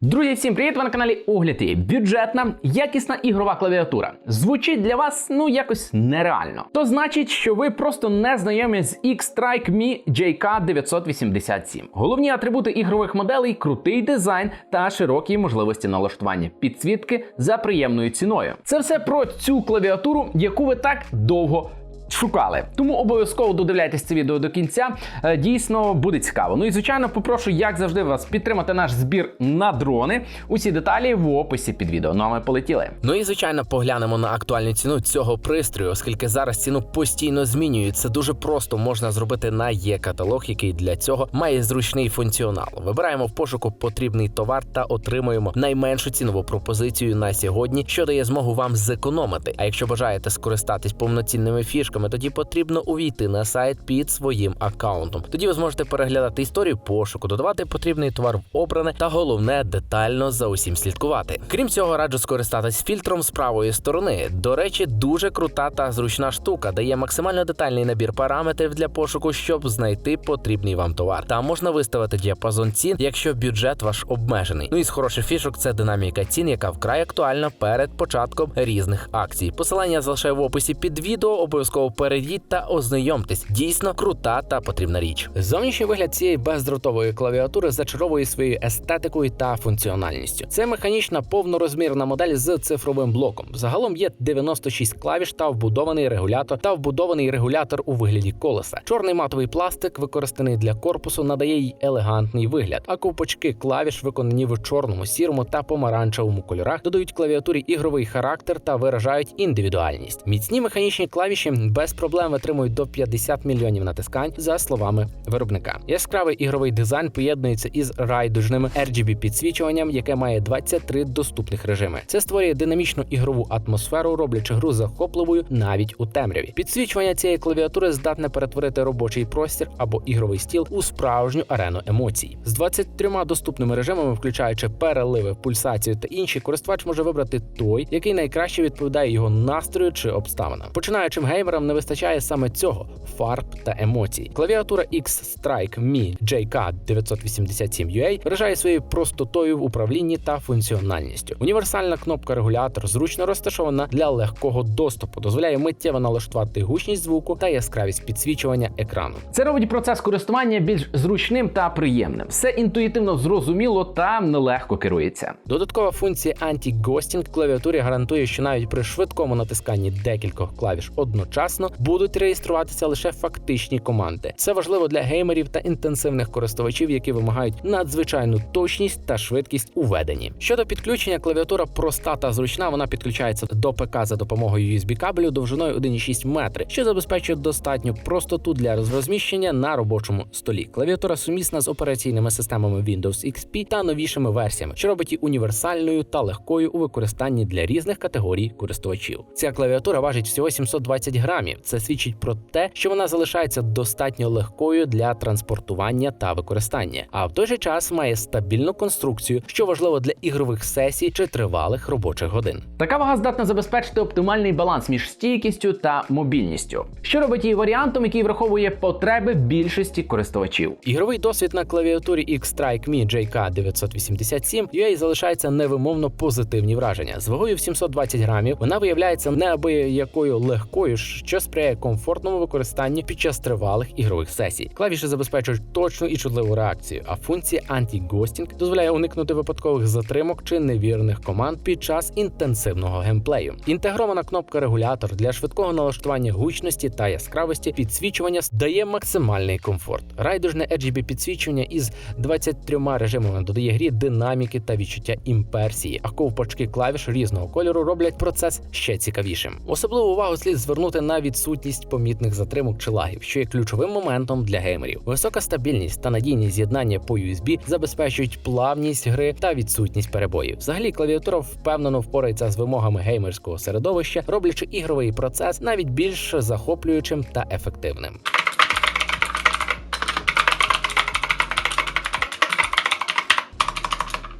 Друзі, всім привіт! Ви на каналі Огляди. Бюджетна, якісна ігрова клавіатура. Звучить для вас ну якось нереально. То значить, що ви просто не знайомі з X-Strike Mi JK987. Головні атрибути ігрових моделей крутий дизайн та широкі можливості налаштування підсвітки за приємною ціною. Це все про цю клавіатуру, яку ви так довго шукали. Тому обов'язково додивляйтесь це відео до кінця. Е, Дійсно буде цікаво. Ну і звичайно, попрошу, як завжди, вас підтримати наш збір на дрони. Усі деталі в описі під відео. Ну а ми полетіли. Ну і звичайно поглянемо на актуальну ціну цього пристрою, оскільки зараз ціну постійно змінюють. Це дуже просто можна зробити на є-каталог, який для цього має зручний функціонал. Вибираємо в пошуку потрібний товар та отримуємо найменшу цінову пропозицію на сьогодні, що дає змогу вам зекономити. А якщо бажаєте скористатись повноцінними фішками, тоді потрібно увійти на сайт під своїм аккаунтом. Тоді ви зможете переглядати історію пошуку, додавати потрібний товар в обране та головне детально за усім слідкувати. Крім цього, раджу скористатись фільтром з правої сторони. До речі, дуже крута та зручна штука, дає максимально детальний набір параметрів для пошуку, щоб знайти потрібний вам товар. Там можна виставити діапазон цін, якщо бюджет ваш обмежений. Ну і з хороших фішок це динаміка цін, яка вкрай актуальна перед початком різних акцій. Посилання залишаю в описі під відео. Обов'язково перейдіть та ознайомтесь. Дійсно крута та потрібна річ. Зовнішній вигляд цієї бездротової клавіатури зачаровує своєю естетикою та функціональністю. Це механічна повнорозмірна модель з цифровим блоком. Загалом є 96 клавіш та вбудований регулятор та вбудований регулятор у вигляді колеса. Чорний матовий пластик, використаний для корпусу, надає їй елегантний вигляд. А ковпачки клавіш, виконані в чорному, сірому та помаранчевому кольорах, додають клавіатурі ігровий характер та виражають індивідуальність. Міцні механічні клавіші без проблем витримують до 50 мільйонів натискань, за словами виробника. Яскравий ігровий дизайн поєднується із райдужним RGB підсвічуванням, яке має 23 доступних режими. Це створює динамічну ігрову атмосферу, роблячи гру захопливою навіть у темряві. Підсвічування цієї клавіатури здатне перетворити робочий простір або ігровий стіл у справжню арену емоцій. З 23 доступними режимами, включаючи переливи, пульсацію та інші, користувач може вибрати той, який найкраще відповідає його настрою чи обставинам. Починаючим геймерам не вистачає саме цього фарб та емоцій. Клавіатура X-Strike Mi JK987UA вражає своєю простотою в управлінні та функціональністю. Універсальна кнопка регулятор зручно розташована для легкого доступу, дозволяє миттєво налаштувати гучність звуку та яскравість підсвічування екрану. Це робить процес користування більш зручним та приємним. Все інтуїтивно зрозуміло та нелегко керується. Додаткова функція Anti-Ghosting клавіатурі гарантує, що навіть при швидкому натисканні декількох клавіш одночасно будуть реєструватися лише фактичні команди. Це важливо для геймерів та інтенсивних користувачів, які вимагають надзвичайну точність та швидкість у веденні. Щодо підключення, клавіатура проста та зручна. Вона підключається до ПК за допомогою USB кабелю довжиною 1,6 метри, що забезпечує достатню простоту для розміщення на робочому столі. Клавіатура сумісна з операційними системами Windows XP та новішими версіями, що робить її універсальною та легкою у використанні для різних категорій користувачів. Ця клавіатура важить всього 720 грамів. Це свідчить про те, що вона залишається достатньо легкою для транспортування та використання, а в той же час має стабільну конструкцію, що важливо для ігрових сесій чи тривалих робочих годин. Така вага здатна забезпечити оптимальний баланс між стійкістю та мобільністю, що робить її варіантом, який враховує потреби більшості користувачів. Ігровий досвід на клавіатурі X-Strike Mi JK987 UA залишається невимовно позитивні враження. З вагою в 720 грамів вона виявляється неабиякою легкою, що сприяє комфортному використанню під час тривалих ігрових сесій. Клавіші забезпечують точну і чутливу реакцію, а функція Anti-Ghosting дозволяє уникнути випадкових затримок чи невірних команд під час інтенсивного геймплею. Інтегрована кнопка регулятор для швидкого налаштування гучності та яскравості підсвічування дає максимальний комфорт. Райдужне RGB підсвічування із 23 режимами додає грі динаміки та відчуття імперсії, а ковпачки клавіш різного кольору роблять процес ще цікавішим. Особливу увагу слід звернути на відсутність помітних затримок чи лагів, що є ключовим моментом для геймерів. Висока стабільність та надійність з'єднання по USB забезпечують плавність гри та відсутність перебоїв. Взагалі, клавіатура впевнено впорається з вимогами геймерського середовища, роблячи ігровий процес навіть більш захоплюючим та ефективним.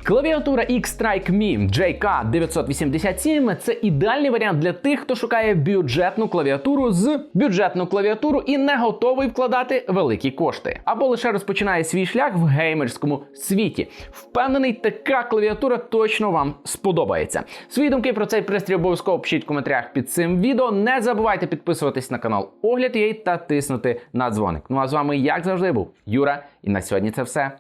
Клавіатура X-Strike Mi JK987 – це ідеальний варіант для тих, хто шукає бюджетну клавіатуру з бюджетну клавіатуру і не готовий вкладати великі кошти, або лише розпочинає свій шлях в геймерському світі. Впевнений, така клавіатура точно вам сподобається. Свої думки про цей пристрій обов'язково пишіть в коментарях під цим відео. Не забувайте підписуватись на канал Огляд.ua та тиснути на дзвоник. Ну а з вами, як завжди, був Юра, і на сьогодні це все.